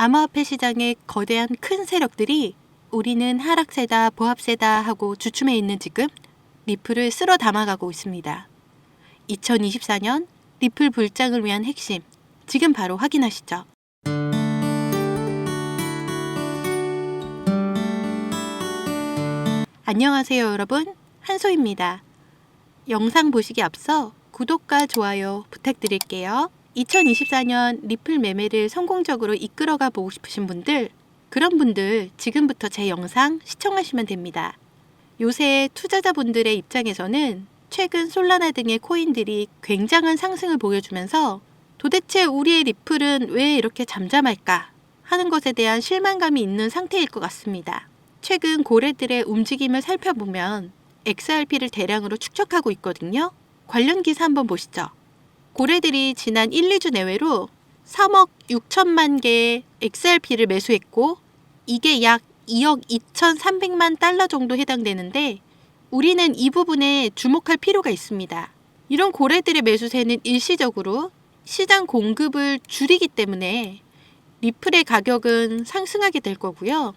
암호화폐 시장의 거대한 큰 세력들이 우리는 하락세다, 보합세다 하고 주춤해 있는 지금 리플을 쓸어 담아가고 있습니다. 2024년 리플 불장을 위한 핵심, 지금 바로 확인하시죠. 안녕하세요, 여러분. 한소입니다. 영상 보시기 앞서 구독과 좋아요 부탁드릴게요. 2024년 리플 매매를 성공적으로 이끌어가 보고 싶으신 분들, 그런 분들 지금부터 제 영상 시청하시면 됩니다. 요새 투자자분들의 입장에서는 최근 솔라나 등의 코인들이 굉장한 상승을 보여주면서 도대체 우리의 리플은 왜 이렇게 잠잠할까 하는 것에 대한 실망감이 있는 상태일 것 같습니다. 최근 고래들의 움직임을 살펴보면 XRP를 대량으로 축적하고 있거든요. 관련 기사 한번 보시죠. 고래들이 지난 1, 2주 내외로 3억 6천만 개의 XRP를 매수했고 이게 약 2억 2,300만 달러 정도 해당되는데 우리는 이 부분에 주목할 필요가 있습니다. 이런 고래들의 매수세는 일시적으로 시장 공급을 줄이기 때문에 리플의 가격은 상승하게 될 거고요.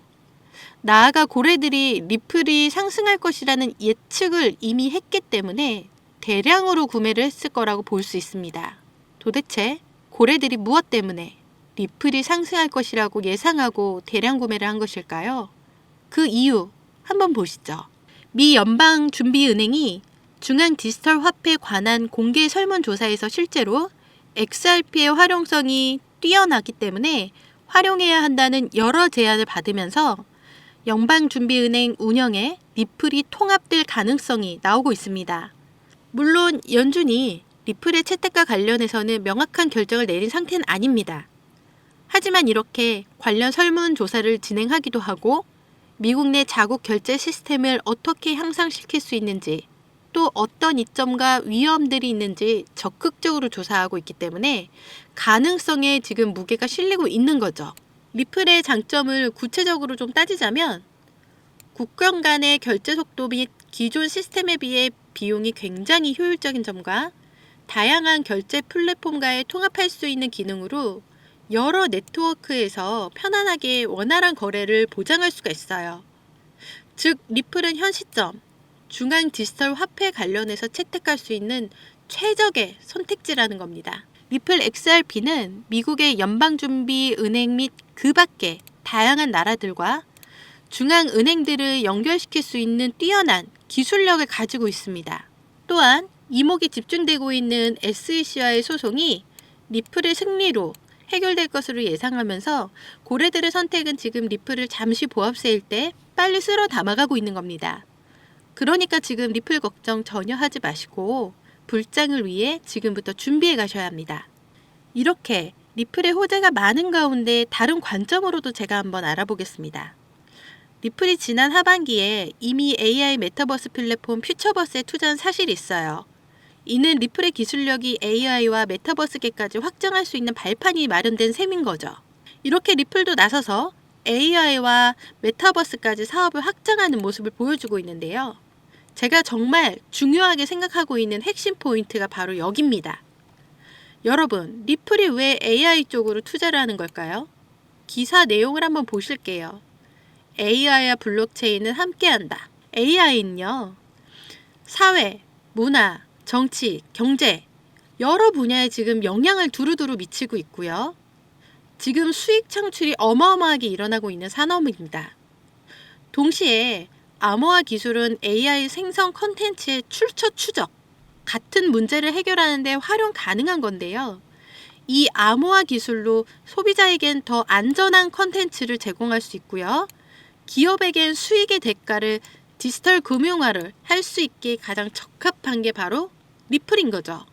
나아가 고래들이 리플이 상승할 것이라는 예측을 이미 했기 때문에 대량으로 구매를 했을 거라고 볼 수 있습니다. 도대체 고래들이 무엇 때문에 리플이 상승할 것이라고 예상하고 대량 구매를 한 것일까요? 그 이유 한번 보시죠. 미 연방준비은행이 중앙 디지털 화폐에 관한 공개 설문조사에서 실제로 XRP의 활용성이 뛰어나기 때문에 활용해야 한다는 여러 제안을 받으면서 연방준비은행 운영에 리플이 통합될 가능성이 나오고 있습니다. 물론 연준이 리플의 채택과 관련해서는 명확한 결정을 내린 상태는 아닙니다. 하지만 이렇게 관련 설문조사를 진행하기도 하고 미국 내 자국 결제 시스템을 어떻게 향상시킬 수 있는지 또 어떤 이점과 위험들이 있는지 적극적으로 조사하고 있기 때문에 가능성에 지금 무게가 실리고 있는 거죠. 리플의 장점을 구체적으로 좀 따지자면 국경 간의 결제 속도 및 기존 시스템에 비해 비용이 굉장히 효율적인 점과 다양한 결제 플랫폼과의 통합할 수 있는 기능으로 여러 네트워크에서 편안하게 원활한 거래를 보장할 수가 있어요. 즉, 리플은 현 시점 중앙 디지털 화폐 관련해서 채택할 수 있는 최적의 선택지라는 겁니다. 리플 XRP는 미국의 연방준비은행 및 그 밖의 다양한 나라들과 중앙은행들을 연결시킬 수 있는 뛰어난 기술력을 가지고 있습니다. 또한 이목이 집중되고 있는 SEC와의 소송이 리플의 승리로 해결될 것으로 예상하면서 고래들의 선택은 지금 리플을 잠시 보합세일 때 빨리 쓸어 담아가고 있는 겁니다. 그러니까 지금 리플 걱정 전혀 하지 마시고 불장을 위해 지금부터 준비해 가셔야 합니다. 이렇게 리플의 호재가 많은 가운데 다른 관점으로도 제가 한번 알아보겠습니다. 리플이 지난 하반기에 이미 AI 메타버스 플랫폼 퓨처버스에 투자한 사실이 있어요. 이는 리플의 기술력이 AI와 메타버스계까지 확장할 수 있는 발판이 마련된 셈인 거죠. 이렇게 리플도 나서서 AI와 메타버스까지 사업을 확장하는 모습을 보여주고 있는데요. 제가 정말 중요하게 생각하고 있는 핵심 포인트가 바로 여기입니다. 여러분, 리플이 왜 AI 쪽으로 투자를 하는 걸까요? 기사 내용을 한번 보실게요. AI와 블록체인은 함께한다. AI는요, 사회, 문화, 정치, 경제, 여러 분야에 지금 영향을 두루두루 미치고 있고요. 지금 수익 창출이 어마어마하게 일어나고 있는 산업입니다. 동시에 암호화 기술은 AI 생성 컨텐츠의 출처 추적, 같은 문제를 해결하는데 활용 가능한 건데요. 이 암호화 기술로 소비자에겐 더 안전한 컨텐츠를 제공할 수 있고요. 기업에겐 수익의 대가를 디지털 금융화를 할 수 있게 가장 적합한 게 바로 리플인 거죠.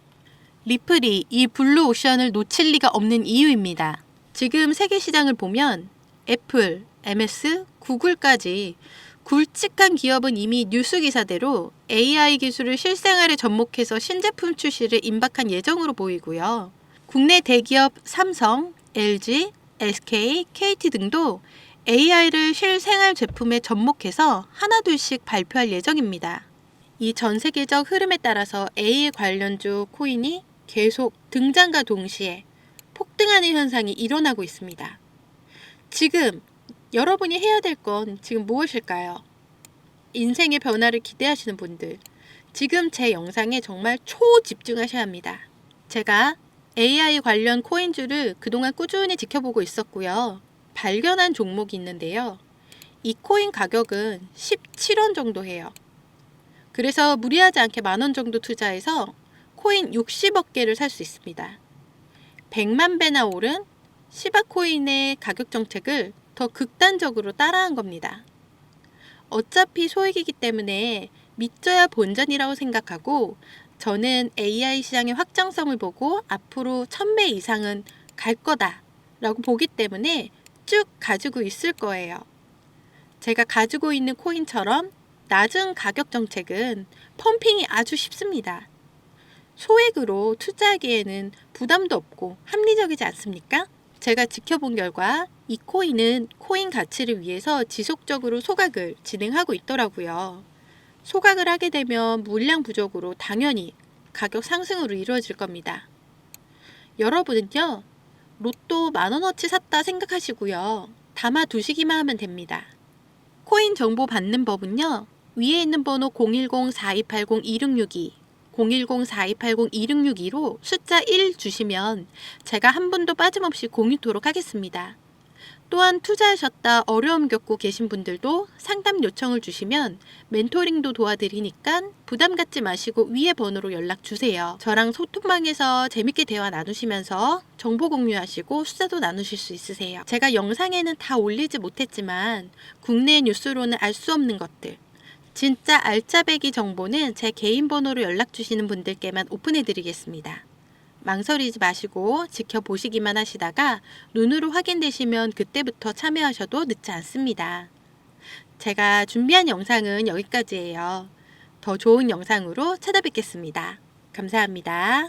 리플이 이 블루 오션을 놓칠 리가 없는 이유입니다. 지금 세계 시장을 보면 애플, MS, 구글까지 굵직한 기업은 이미 뉴스 기사대로 AI 기술을 실생활에 접목해서 신제품 출시를 임박한 예정으로 보이고요. 국내 대기업 삼성, LG, SK, KT 등도 AI를 실생활 제품에 접목해서 하나둘씩 발표할 예정입니다. 이 전 세계적 흐름에 따라서 AI 관련주 코인이 계속 등장과 동시에 폭등하는 현상이 일어나고 있습니다. 지금 여러분이 해야 될 건 지금 무엇일까요? 인생의 변화를 기대하시는 분들, 지금 제 영상에 정말 초집중하셔야 합니다. 제가 AI 관련 코인주를 그동안 꾸준히 지켜보고 있었고요. 발견한 종목이 있는데요. 이 코인 가격은 17원 정도 해요. 그래서 무리하지 않게 만 원 정도 투자해서 코인 60억 개를 살 수 있습니다. 100만 배나 오른 시바 코인의 가격 정책을 더 극단적으로 따라한 겁니다. 어차피 소액이기 때문에 믿져야 본전이라고 생각하고 저는 AI 시장의 확장성을 보고 앞으로 1000배 이상은 갈 거다라고 보기 때문에 쭉 가지고 있을 거예요. 제가 가지고 있는 코인처럼 낮은 가격 정책은 펌핑이 아주 쉽습니다. 소액으로 투자하기에는 부담도 없고 합리적이지 않습니까? 제가 지켜본 결과 이 코인은 코인 가치를 위해서 지속적으로 소각을 진행하고 있더라고요. 소각을 하게 되면 물량 부족으로 당연히 가격 상승으로 이루어질 겁니다. 여러분은요, 로또 만원어치 샀다 생각하시고요. 담아 두시기만 하면 됩니다. 코인 정보 받는 법은요, 위에 있는 번호 010-4280-2662, 010-4280-2662로 숫자 1 주시면 제가 한 분도 빠짐없이 공유토록 하겠습니다. 또한 투자하셨다 어려움 겪고 계신 분들도 상담 요청을 주시면 멘토링도 도와드리니까 부담 갖지 마시고 위에 번호로 연락 주세요. 저랑 소통방에서 재밌게 대화 나누시면서 정보 공유하시고 수다도 나누실 수 있으세요. 제가 영상에는 다 올리지 못했지만 국내 뉴스로는 알 수 없는 것들 진짜 알짜배기 정보는 제 개인 번호로 연락 주시는 분들께만 오픈해 드리겠습니다. 망설이지 마시고 지켜보시기만 하시다가 눈으로 확인되시면 그때부터 참여하셔도 늦지 않습니다. 제가 준비한 영상은 여기까지예요. 더 좋은 영상으로 찾아뵙겠습니다. 감사합니다.